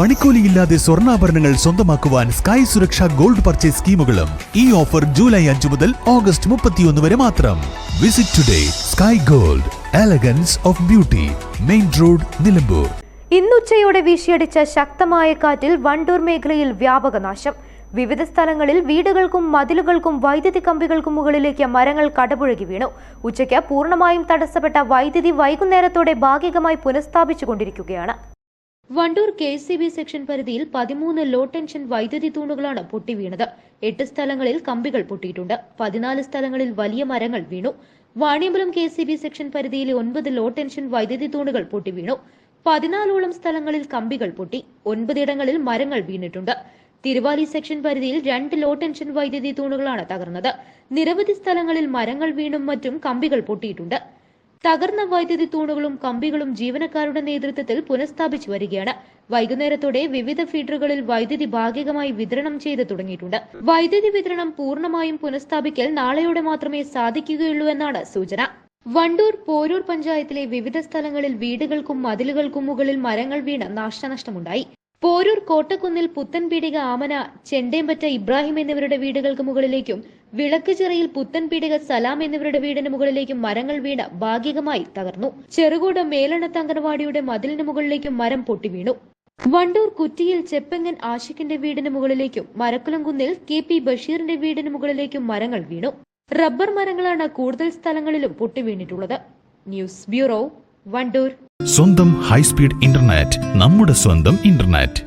പണിക്കൂലിയില്ലാതെ സ്വർണാഭരണങ്ങൾ സ്വന്തമാക്കുവാൻ Sky Suraksha gold purchase സ്കീമുകളും ഈ ഓഫർ ജൂലൈ അഞ്ചു മുതൽ ഓഗസ്റ്റ് മുപ്പത്തിയൊന്ന് വരെ മാത്രം. Visit today sky gold elegance of beauty main road Nilambur. ഇന്നുച്ചയോടെ വീശിയടിച്ച ശക്തമായ കാറ്റിൽ വണ്ടൂർ മേഖലയിൽ വ്യാപക നാശം. വിവിധ സ്ഥലങ്ങളിൽ വീടുകൾക്കും മതിലുകൾക്കും വൈദ്യുതി കമ്പികൾക്കും മുകളിലേക്ക് മരങ്ങൾ കടപുഴകി വീണു. ഉച്ചയ്ക്ക് പൂർണമായും തടസ്സപ്പെട്ട വൈദ്യുതി വൈകുന്നേരത്തോടെ ഭാഗികമായി പുനഃസ്ഥാപിച്ചുകൊണ്ടിരിക്കുകയാണ്. വണ്ടൂർ കെ ബി സെക്ഷൻ പരിധിയിൽ പതിമൂന്ന് ലോ ടെൻഷൻ വൈദ്യുതി തൂണുകളാണ് പൊട്ടി വീണത് എട്ട് സ്ഥലങ്ങളിൽ കമ്പികൾ പൊട്ടിയിട്ടുണ്ട്. പതിനാല് സ്ഥലങ്ങളിൽ വലിയ മരങ്ങൾ വീണു. വാണിയമ്പലം കെ സെക്ഷൻ പരിധിയിലെ ഒൻപത് ലോ ടെൻഷൻ വൈദ്യുതി തൂണുകൾ പൊട്ടി വീണു പതിനാലോളം സ്ഥലങ്ങളിൽ കമ്പികൾ പൊട്ടി. ഒൻപതിടങ്ങളിൽ മരങ്ങൾ വീണിട്ടുണ്ട്. തിരുവാലി സെക്ഷൻ പരിധിയിൽ രണ്ട് ലോ ടെൻഷൻ വൈദ്യുതി തൂണുകളാണ് തകർന്നത്. നിരവധി സ്ഥലങ്ങളിൽ മരങ്ങൾ വീണും മറ്റും കമ്പികൾ പൊട്ടിയിട്ടുണ്ട്. തകർന്ന വൈദ്യുതി തൂണുകളും കമ്പികളും ജീവനക്കാരുടെ നേതൃത്വത്തിൽ പുനഃസ്ഥാപിച്ചു വരികയാണ്. വൈകുന്നേരത്തോടെ വിവിധ ഫീഡറുകളിൽ വൈദ്യുതി ഭാഗികമായി വിതരണം ചെയ്തു തുടങ്ങിയിട്ടുണ്ട്. വൈദ്യുതി വിതരണം പൂർണമായും പുനഃസ്ഥാപിക്കൽ നാളെയോടെ മാത്രമേ സാധിക്കുകയുള്ളൂ എന്നാണ് സൂചന. വണ്ടൂർ പോരൂർ പഞ്ചായത്തിലെ വിവിധ സ്ഥലങ്ങളിൽ വീടുകൾക്കും മതിലുകൾക്കും മുകളിൽ മരങ്ങൾ വീണ് നാശനഷ്ടമുണ്ടായി. പോരൂർ കോട്ടക്കുന്നിൽ പുത്തൻപീടിക ആമന ചെണ്ടേമ്പറ്റ ഇബ്രാഹിം എന്നിവരുടെ വീടുകൾക്ക് മുകളിലേക്കും വിളക്ക് ചിറയിൽ പുത്തൻപീടിക സലാം എന്നിവരുടെ വീടിന് മുകളിലേക്ക് മരങ്ങൾ വീണ് ഭാഗികമായി തകർന്നു. ചെറുകൂട മേലണത്ത് അംഗനവാടിയുടെ മതിലിന് മുകളിലേക്കും മരം പൊട്ടി വീണു. വണ്ടൂർ കുറ്റിയിൽ ചെപ്പങ്ങൻ ആഷിഖിന്റെ വീടിന് മുകളിലേക്കും മരക്കുലംകുന്നിൽ കെ പി ബഷീറിന്റെ വീടിന് മുകളിലേക്കും മരങ്ങൾ വീണു. റബ്ബർ മരങ്ങളാണ് കൂടുതൽ സ്ഥലങ്ങളിലും പൊട്ടിവീണിട്ടുള്ളത് ന്യൂസ് ബ്യൂറോ വണ്ടൂർ. സ്വന്തം ഹൈസ്പീഡ് ഇന്റർനെറ്റ് നമ്മുടെ സ്വന്തം ഇന്റർനെറ്റ്.